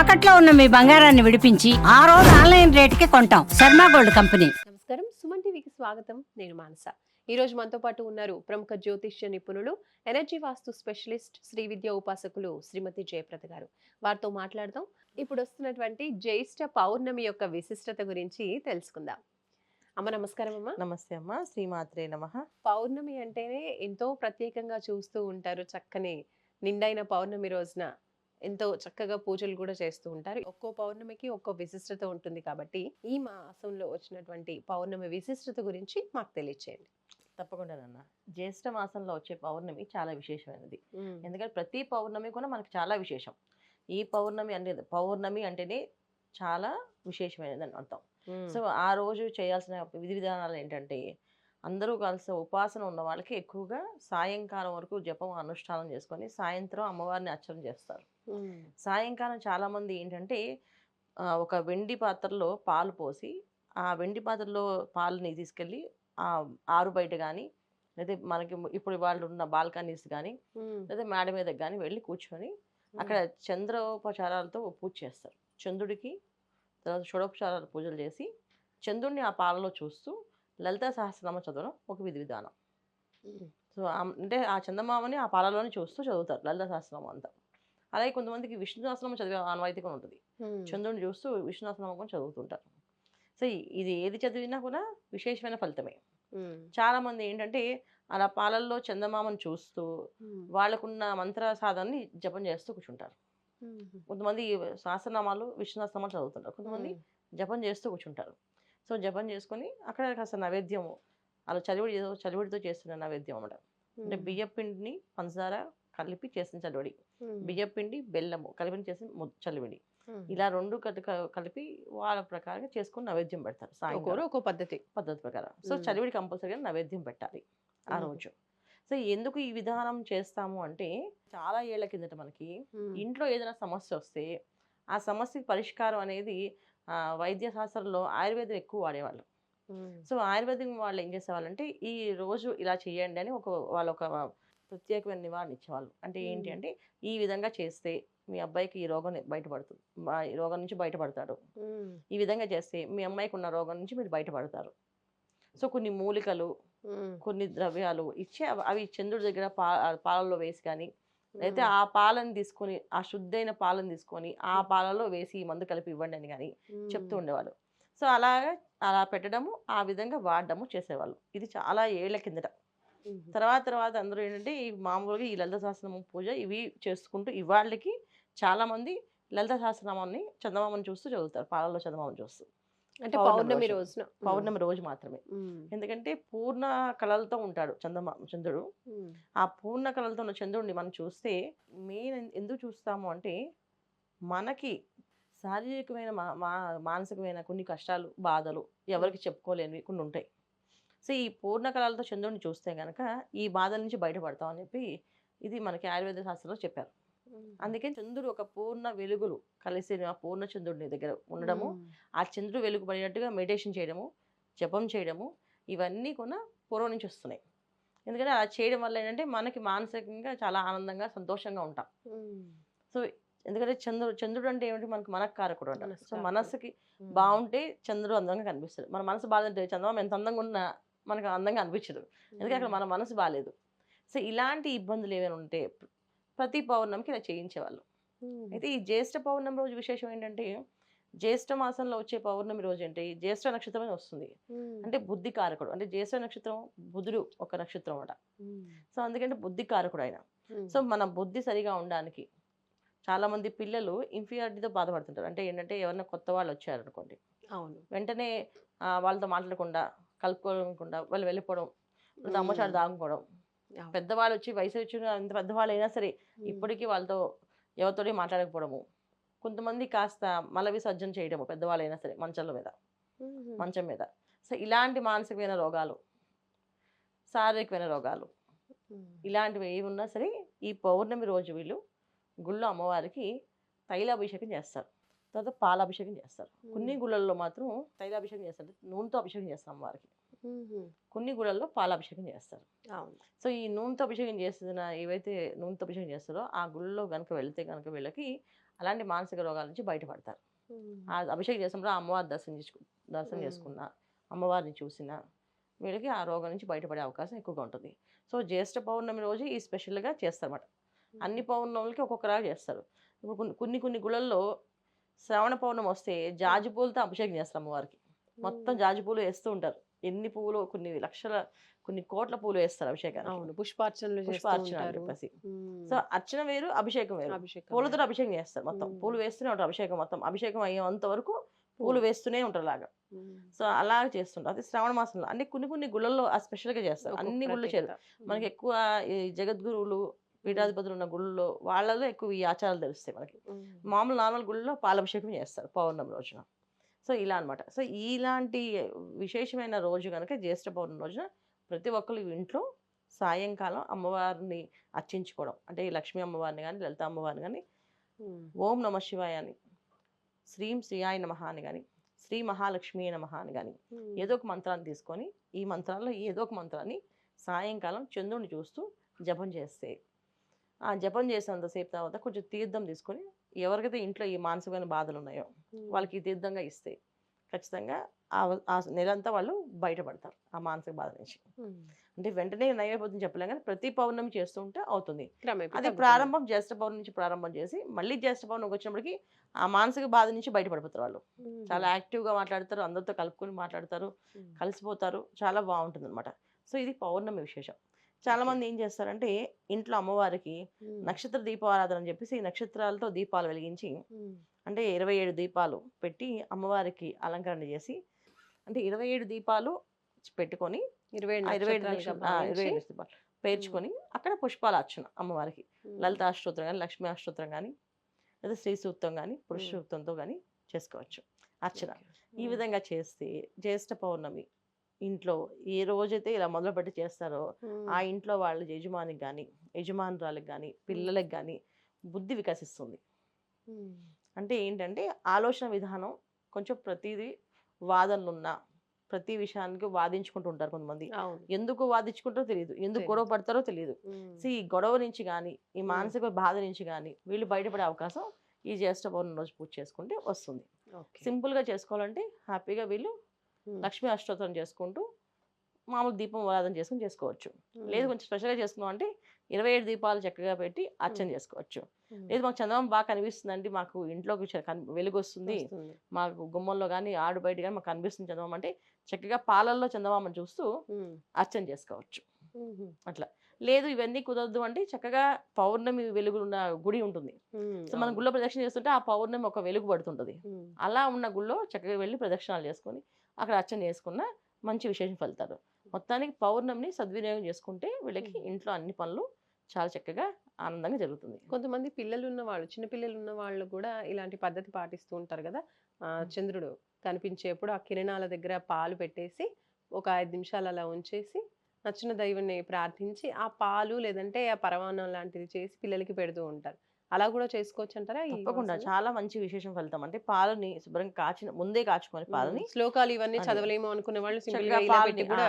తాకట్లో ఉన్న మీ బంగారాన్ని విడిపించి ఆ రోజు ఆన్లైన్ రేటుకి కొంటాం. Sharma gold company. నమస్కారం. సుమన్ టీవీకి స్వాగతం. నేను మానస. ఈ రోజు మనతో పాటు ఉన్నారు ప్రముఖ జ్యోతిష్య నిపుణులు ఎనర్జీ వాస్తు స్పెషలిస్ట్ శ్రీ విద్య ఉపాసకులు శ్రీమతి జయప్రద గారు. వారితో మాట్లాడదాం. ఇప్పుడు వస్తున్నటువంటి జ్యేష్ఠ పౌర్ణమి యొక్క విశిష్టత గురించి తెలుసుకుందాం. అమ్మ నమస్కారం అమ్మ. నమస్తే అమ్మ. శ్రీమాత్రే నమ. పౌర్ణమి అంటేనే ఎంతో ప్రత్యేకంగా చూస్తూ ఉంటారు చక్కని నిండైన పౌర్ణమి రోజున. ఎంతో చక్కగా పూజలు కూడా చేస్తూ ఉంటారు. ఒక్కో పౌర్ణమికి ఒక్కో విశిష్టత ఉంటుంది కాబట్టి ఈ మాసంలో వచ్చినటువంటి పౌర్ణమి విశిష్టత గురించి మాకు తెలియచేయండి. తప్పకుండానన్న జ్యేష్ఠ మాసంలో వచ్చే పౌర్ణమి చాలా విశేషమైనది. ఎందుకంటే ప్రతి పౌర్ణమి కూడా మనకి చాలా విశేషం. ఈ పౌర్ణమి అనేది పౌర్ణమి అంటేనే చాలా విశేషమైనది అని అర్థం సో ఆ రోజు చేయాల్సిన విధి విధానాలు ఏంటంటే అందరూ కలిసి ఉపాసన ఉన్న వాళ్ళకి ఎక్కువగా సాయంకాలం వరకు జపం అనుష్ఠానం చేసుకొని సాయంత్రం అమ్మవారిని అర్చన చేస్తారు. సాయంకాలం చాలామంది ఏంటంటే ఒక వెండి పాత్రలో పాలు పోసి ఆ వెండి పాత్రలో పాలని తీసుకెళ్ళి ఆ ఆరు బయట కానీ లేదా మనకి ఇప్పుడు వాళ్ళు ఉన్న బాల్కనీస్ కానీ లేదా మేడ మీద కానీ వెళ్ళి కూర్చొని అక్కడ చంద్రోపచారాలతో పూజ చేస్తారు. చంద్రుడికి తర్వాత షోడోపచారాలు పూజలు చేసి చంద్రుడిని ఆ పాలలో చూస్తూ లలిత సహస్రనామ చదవడం ఒక విధి విధానం. సో అంటే ఆ చందమామని ఆ పాలలోనే చూస్తూ చదువుతారు లలిత సహస్రనామం అంతా. అలాగే కొంతమందికి విష్ణు సహస్రనామం చదివే ఆనవాయితీ కూడా ఉంటుంది చంద్రుడిని చూస్తూ విష్ణు సహస్రనామం కూడా చదువుతుంటారు. సో ఇది ఏది చదివినా కూడా విశేషమైన ఫలితమే. చాలా మంది ఏంటంటే అలా పాలల్లో చందమామను చూస్తూ వాళ్ళకున్న మంత్ర సాధనని జపం చేస్తూ కూర్చుంటారు. కొంతమంది సహస్రనామాలు విష్ణు సహస్రనామాలు చదువుతుంటారు. కొంతమంది జపం చేస్తూ కూర్చుంటారు. సో జపం చేసుకొని అక్కడ కాస్త నైవేద్యము. అలా చలివిడి చలివిడితో చేస్తున్న నైవేద్యం అన్నమాట. అంటే బియ్యం పిండిని పంచదార కలిపి చేసిన చలివిడి. బియ్యం పిండి బెల్లము కలిపి చేసిన ము- చలివిడి. ఇలా రెండు కలి కలిపి వాళ్ళ ప్రకారంగా చేసుకొని నైవేద్యం పెడతారు సాయంకాలం ఒక్కో పద్ధతి. పద్ధతి ప్రకారం. సో. చలివిడి కంపల్సరీగా నైవేద్యం పెట్టాలి ఆ. రోజు. సో ఎందుకు ఈ విధానం చేస్తాము అంటే చాలా ఏళ్ళ కిందట మనకి ఇంట్లో ఏదైనా సమస్య వస్తే ఆ సమస్యకి పరిష్కారం అనేది వైద్య శాస్త్రంలో ఆయుర్వేదం ఎక్కువ వాడేవాళ్ళు. సో ఆయుర్వేదం వాళ్ళు ఏం చేసేవాళ్ళంటే ఈ రోజు ఇలా చేయండి అని ఒక వాళ్ళు ఒక ప్రత్యేకమైన నివారణ ఇచ్చేవాళ్ళు. అంటే ఏంటి. అంటే ఈ విధంగా చేస్తే మీ అబ్బాయికి ఈ రోగం బయటపడుతుంది. ఈ రోగం నుంచి బయటపడతాడు ఈ విధంగా చేస్తే మీ అమ్మాయికి ఉన్న రోగం నుంచి మీరు బయటపడతారు. సో కొన్ని మూలికలు కొన్ని ద్రవ్యాలు ఇచ్చి అవి- చంద్రుడి దగ్గర పా పాలల్లో వేసి కానీ అయితే ఆ పాలను తీసుకొని ఆ శుద్ధైన పాలను తీసుకొని ఆ పాలలో వేసి ఈ మందు కలిపి ఇవ్వండి అని కానీ చెప్తూ ఉండేవాళ్ళు. సో అలాగా అలా పెట్టడము ఆ విధంగా వాడడము చేసేవాళ్ళు. ఇది చాలా ఏళ్ళ కిందట. తర్వాత తర్వాత అందరూ ఏంటంటే ఈ మామూలుగా ఈ లలిత సహస్రనామం పూజ ఇవి చేసుకుంటూ ఇవాళ్ళకి చాలా మంది లలిత సహస్రనామాన్ని చందమామని చూస్తూ చదువుతారు పాలలో చందమామని చూస్తూ. అంటే పౌర్ణమి పౌర్ణమి రోజు. రోజున. పౌర్ణమి రోజు మాత్రమే. ఎందుకంటే పూర్ణ కళలతో ఉంటాడు చందమా చంద్రుడు. ఆ పూర్ణ కళలతో ఉన్న చంద్రుడిని మనం చూస్తే మెయిన్ ఎందుకు చూస్తాము అంటే మనకి శారీరకమైన మానసికమైన కొన్ని కష్టాలు బాధలు ఎవరికి చెప్పుకోలేనివి కొన్ని ఉంటాయి. సో ఈ పూర్ణ కళలతో చంద్రుడిని చూస్తే కనుక ఈ బాధల నుంచి బయటపడతాం అని చెప్పి ఇది మనకి ఆయుర్వేద శాస్త్రంలో చెప్పారు. అందుకే చంద్రుడు ఒక పూర్ణ వెలుగులు కలిసిన ఆ పూర్ణ చంద్రుడిని దగ్గర ఉండడము. ఆ చంద్రుడు వెలుగు పడినట్టుగా మెడిటేషన్ చేయడము జపం చేయడము ఇవన్నీ కూడా పూర్వం నుంచి వస్తున్నాయి. ఎందుకంటే అలా చేయడం వల్ల ఏంటంటే మనకి మానసికంగా చాలా ఆనందంగా సంతోషంగా ఉంటాం. సో ఎందుకంటే చంద్రుడు చంద్రుడు అంటే ఏమిటి? మనకు మనకారకుడు అంటారు సో ఉమ్. బాగుంటే చంద్రుడు అందంగా కనిపిస్తుంది మన మనసు బాగుంటే చంద్రబాబు ఎంత అందంగా ఉన్నా మనకు అందంగా అనిపించదు. ఎందుకంటే అక్కడ మన మనసు బాగాలేదు. సో ఇలాంటి ఇబ్బందులు ఏమైనా ఉంటే ప్రతి పౌర్ణమికి ఇలా చేయించేవాళ్ళు. అయితే ఈ జ్యేష్ఠ పౌర్ణమి రోజు విశేషం ఏంటంటే జ్యేష్ఠ మాసంలో వచ్చే పౌర్ణమి రోజు అంటే జ్యేష్ఠ నక్షత్రం అని వస్తుంది. అంటే బుద్ధి కారకుడు అంటే జ్యేష్ఠ నక్షత్రం బుధుడు ఒక నక్షత్రం అట. సో అందుకంటే బుద్ధి కారకుడు ఆయన. సో మన బుద్ధి సరిగా ఉండడానికి చాలా మంది పిల్లలు ఇన్ఫీరియారిటీతో బాధపడుతుంటారు అంటే ఏంటంటే ఎవరైనా కొత్త వాళ్ళు వచ్చారనుకోండి అవును వెంటనే వాళ్ళతో మాట్లాడకుండా కలుపుకోకుండా వాళ్ళు వెళ్ళిపోవడం అమ్మచాడు దాగుకోవడం. పెద్దవాళ్ళు వచ్చి వయసు వచ్చిన ఎంత పెద్దవాళ్ళు అయినా సరే. ఇప్పటికీ వాళ్ళతో ఎవరితోటి మాట్లాడకపోవడము కొంతమంది కాస్త మల విసర్జన చేయడము పెద్దవాళ్ళైనా సరే మంచాల మీద. మంచం మీద సో ఇలాంటి మానసికమైన రోగాలు శారీరకమైన రోగాలు. ఇలాంటివి ఏవి ఉన్నా సరే ఈ పౌర్ణమి రోజు వీళ్ళు గుళ్ళో అమ్మవారికి తైలాభిషేకం చేస్తారు తర్వాత పాలాభిషేకం చేస్తారు కొన్ని గుళ్ళల్లో మాత్రం తైలాభిషేకం చేస్తారు నూనెతో అభిషేకం చేస్తాం అమ్మవారికి. కొన్ని గుళ్ళల్లో పాలాభిషేకం చేస్తారు. సో ఈ నూనెతో అభిషేకం చేస్తున్న ఏవైతే నూనెతో అభిషేకం చేస్తారో ఆ గుళ్ళో కనుక వెళ్తే కనుక వీళ్ళకి అలాంటి మానసిక రోగాల నుంచి బయటపడతారు. ఆ అభిషేకం చేసినప్పుడు అమ్మవారి దర్శనం చేసుకు దర్శనం. చేసుకున్నా అమ్మవారిని చూసినా వీళ్ళకి ఆ రోగం నుంచి బయటపడే అవకాశం ఎక్కువగా ఉంటుంది. సో జ్యేష్ఠ పౌర్ణమి రోజు ఈ స్పెషల్గా చేస్తారన్నమాట. అన్ని పౌర్ణములకి ఒక్కొక్కలాగా చేస్తారు. ఇప్పుడు కొన్ని కొన్ని కొన్ని గుళ్ళల్లో శ్రావణ పౌర్ణమి వస్తే జాజి పూలతో అభిషేకం చేస్తారు అమ్మవారికి. మొత్తం జాజి పూలు వేస్తూ ఉంటారు. ఎన్ని పువ్వులు కొన్ని లక్షల కొన్ని కోట్ల పూలు వేస్తారు అభిషేకానికి. అవును. పుష్పార్చనలు పుష్పార్చన చెప్పేసి. సో అర్చన వేరు అభిషేకం వేరు. పూలతో అభిషేకం చేస్తారు మొత్తం. పూలు వేస్తూనే ఉంటారు అభిషేకం మొత్తం. అభిషేకం అయ్యేంత వరకు పూలు. వేస్తూనే ఉంటారు అలాగా ఉమ్. సో అలా చేస్తుంటారు. అది శ్రావణ మాసంలో. అంటే కొన్ని కొన్ని గుళ్ళల్లో ఆ స్పెషల్గా చేస్తారు అన్ని గుళ్ళు ప్రత్యేకత. మనకి ఎక్కువ ఈ జగద్గురువులు పీఠాధిపతులు ఉన్న గుళ్ళలో వాళ్ళలో ఎక్కువ ఈ ఆచారాలు తెలుస్తాయి మనకి. మామూలు నార్మల్ గుళ్ళలో పాలాభిషేకం చేస్తారు పౌర్ణమి రోజున. సో ఇలా అన్నమాట సో ఇలాంటి విశేషమైన రోజు కనుక జ్యేష్ఠ పౌర్ణమి రోజున ప్రతి ఒక్కరు ఇంట్లో సాయంకాలం అమ్మవారిని అర్చించుకోవడం అంటే ఈ లక్ష్మీ అమ్మవారిని కానీ లలిత అమ్మవారిని కానీ. ఓం నమ శివాయ అని శ్రీం శ్రీయాయ నమ అని కానీ శ్రీ మహాలక్ష్మి నమ అని కానీ. ఏదో ఒక మంత్రాన్ని తీసుకొని ఈ మంత్రాల్లో ఏదో ఒక మంత్రాన్ని సాయంకాలం చంద్రుని చూస్తూ జపం చేస్తే ఆ జపం చేసినంతసేపు తర్వాత కొంచెం తీర్థం తీసుకొని ఎవరికైతే ఇంట్లో ఈ మానసికమైన బాధలు ఉన్నాయో. వాళ్ళకి తీర్థంగా ఇస్తే ఖచ్చితంగా ఆ నెలంతా వాళ్ళు బయటపడతారు ఆ మానసిక బాధ నుంచి. అంటే వెంటనే నయమైపోతుంది చెప్పలేం కానీ ప్రతి పౌర్ణమి చేస్తూ ఉంటే అవుతుంది అది. ప్రారంభం జ్యేష్ఠ పౌర్ణమి నుంచి ప్రారంభం చేసి మళ్ళీ జ్యేష్ఠ పౌర్ణమికి వచ్చినప్పటికి ఆ మానసిక బాధ నుంచి బయటపడిపోతారు వాళ్ళు. చాలా యాక్టివ్గా మాట్లాడతారు అందరితో కలుపుకొని మాట్లాడతారు. కలిసిపోతారు చాలా బాగుంటుంది అనమాట సో ఇది పౌర్ణమి విశేషం చాలా మంది ఏం చేస్తారంటే ఇంట్లో అమ్మవారికి. నక్షత్ర దీపారాధన అని చెప్పేసి నక్షత్రాలతో దీపాలు వెలిగించి. అంటే ఇరవై ఏడు దీపాలు పెట్టి అమ్మవారికి అలంకరణ చేసి అంటే ఇరవై ఏడు దీపాలు పెట్టుకొని ఇరవై ఇరవై ఏడు ఇరవై ఏడు దీపాలు పేర్చుకొని అక్కడ పుష్పాల అర్చన అమ్మవారికి. లలిత అష్టోత్తరం కానీ లక్ష్మీ అష్టోత్తరం కానీ లేదా శ్రీ సూక్తం కానీ పురుష. సూక్తంతో కానీ చేసుకోవచ్చు అర్చన. ఈ. విధంగా చేస్తే జ్యేష్ఠ పౌర్ణమి ఇంట్లో ఏ రోజైతే ఇలా మొదలుపెట్టి చేస్తారో. ఆ ఇంట్లో వాళ్ళ యజమానికి కానీ యజమానురాలకు కానీ పిల్లలకు కానీ బుద్ధి వికసిస్తుంది. అంటే ఏంటంటే ఆలోచన విధానం కొంచెం ప్రతిదీ వాదనలు ఉన్నా ప్రతి విషయానికి వాదించుకుంటూ ఉంటారు కొంతమంది ఎందుకు వాదించుకుంటారో తెలియదు ఎందుకు గొడవ పడతారో తెలియదు. సో ఈ గొడవ నుంచి కానీ ఈ మానసిక బాధ నుంచి కానీ వీళ్ళు బయటపడే అవకాశం ఈ జ్యేష్ఠ పౌర్ణమి రోజు పూజ చేసుకుంటే వస్తుంది ఓకే. సింపుల్గా చేసుకోవాలంటే హ్యాపీగా వీళ్ళు. లక్ష్మీ అష్టోత్తరం చేసుకుంటూ మామూలు దీపం ఆరాధన చేసుకుని చేసుకోవచ్చు. లేదు కొంచెం స్పెషల్గా చేసుకున్నాం అంటే ఇరవై ఏడు దీపాలు చక్కగా పెట్టి అర్చన చేసుకోవచ్చు. లేదు మాకు చందమామ బాగా కనిపిస్తుందండి మాకు ఇంట్లోకి వెలుగు వస్తుంది. మాకు గుమ్మంలో కానీ ఆడు బయట కానీ మాకు కనిపిస్తుంది చందమామ అంటే చక్కగా పాలల్లో చందమామను చూస్తూ. అర్చన చేసుకోవచ్చు. అట్లా లేదు ఇవన్నీ కుదరదు అంటే చక్కగా పౌర్ణమి వెలుగు ఉన్న గుడి ఉంటుంది. సో మనం. గుళ్ళో ప్రదక్షిణ చేస్తుంటే ఆ పౌర్ణమి ఒక వెలుగు పడుతుంటుంది. అలా ఉన్న గుళ్ళో చక్కగా వెళ్ళి ప్రదక్షిణాలు చేసుకొని అక్కడ అర్చన చేసుకున్న మంచి విశేషం ఫలితాలు. మొత్తానికి పౌర్ణమిని సద్వినియోగం చేసుకుంటే వీళ్ళకి. ఇంట్లో అన్ని పనులు చాలా చక్కగా ఆనందంగా జరుగుతుంది. కొంతమంది పిల్లలు ఉన్న వాళ్ళు చిన్న పిల్లలు ఉన్న వాళ్ళు కూడా ఇలాంటి పద్ధతి పాటిస్తూ ఉంటారు కదా. చంద్రుడు కనిపించేప్పుడు ఆ కిరణాల దగ్గర పాలు పెట్టేసి ఒక ఐదు నిమిషాలు అలా ఉంచేసి నచ్చిన దైవాన్ని ప్రార్థించి ఆ పాలు లేదంటే ఆ పరమాన్నం లాంటిది చేసి పిల్లలకి పెడుతూ ఉంటారు. అలా కూడా చేసుకోవచ్చు అంటారా తప్పకుండా? చాలా మంచి విశేషం ఫలితం అంటే పాలని శుభ్రంగా కాచిన ముందే కాచుకొని పాలని. శ్లోకాలు ఇవన్నీ. చదవలేము అనుకునే వాళ్ళు సింపుల్ కూడా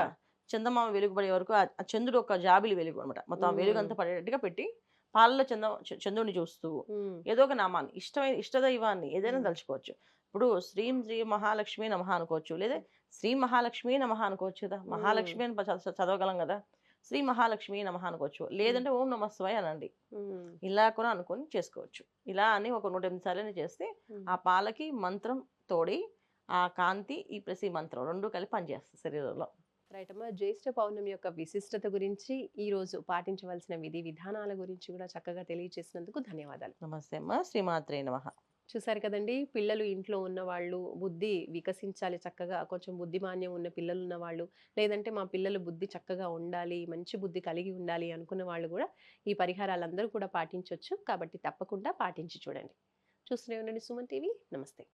చందమామ వెలుగు పడే వరకు ఆ చంద్రుడు ఒక జాబిలి వెలుగు అనమాట మొత్తం ఆ వెలుగు అంతా. పడేటట్టుగా పెట్టి పాలలో చంద చంద్రుడిని చూస్తూ. ఏదో ఒక నామాన్ని ఇష్టమైన ఇష్టదైవాన్ని ఏదైనా. తలుచుకోవచ్చు ఇప్పుడు శ్రీం శ్రీ మహాలక్ష్మి నమః అనుకోవచ్చు లేదా శ్రీ మహాలక్ష్మి నమః అనుకోవచ్చు కదా మహాలక్ష్మి అని చదవగలం కదా శ్రీ మహాలక్ష్మి నమః అనుకోవచ్చు. లేదంటే ఓం నమ శివాయ అనండి. ఇలా కూడా అనుకొని చేసుకోవచ్చు. ఇలా అని ఒక నూట ఎనిమిది సార్లు చేస్తే. ఆ పాలకి మంత్రం తోడి ఆ కాంతి ఈ ప్లస్ ఈ మంత్రం రెండు కలిపి పనిచేస్తుంది శరీరంలో. రైట్ అమ్మా జ్యేష్ఠ పౌర్ణమి యొక్క విశిష్టత గురించి ఈ రోజు పాటించవలసిన విధి విధానాల గురించి కూడా చక్కగా తెలియజేసినందుకు ధన్యవాదాలు. నమస్తే అమ్మ శ్రీమాత్రే నమః. చూసారు కదండి! పిల్లలు ఇంట్లో ఉన్నవాళ్ళు బుద్ధి వికసించాలి చక్కగా. కొంచెం బుద్ధిమాన్యం ఉన్న పిల్లలు ఉన్నవాళ్ళు లేదంటే మా పిల్లలు బుద్ధి చక్కగా ఉండాలి మంచి బుద్ధి కలిగి ఉండాలి అనుకున్న వాళ్ళు కూడా ఈ పరిహారాలందరూ కూడా పాటించవచ్చు కాబట్టి తప్పకుండా పాటించి చూడండి. చూస్తూనే ఉండండి సుమన్ టీవీ. నమస్తే.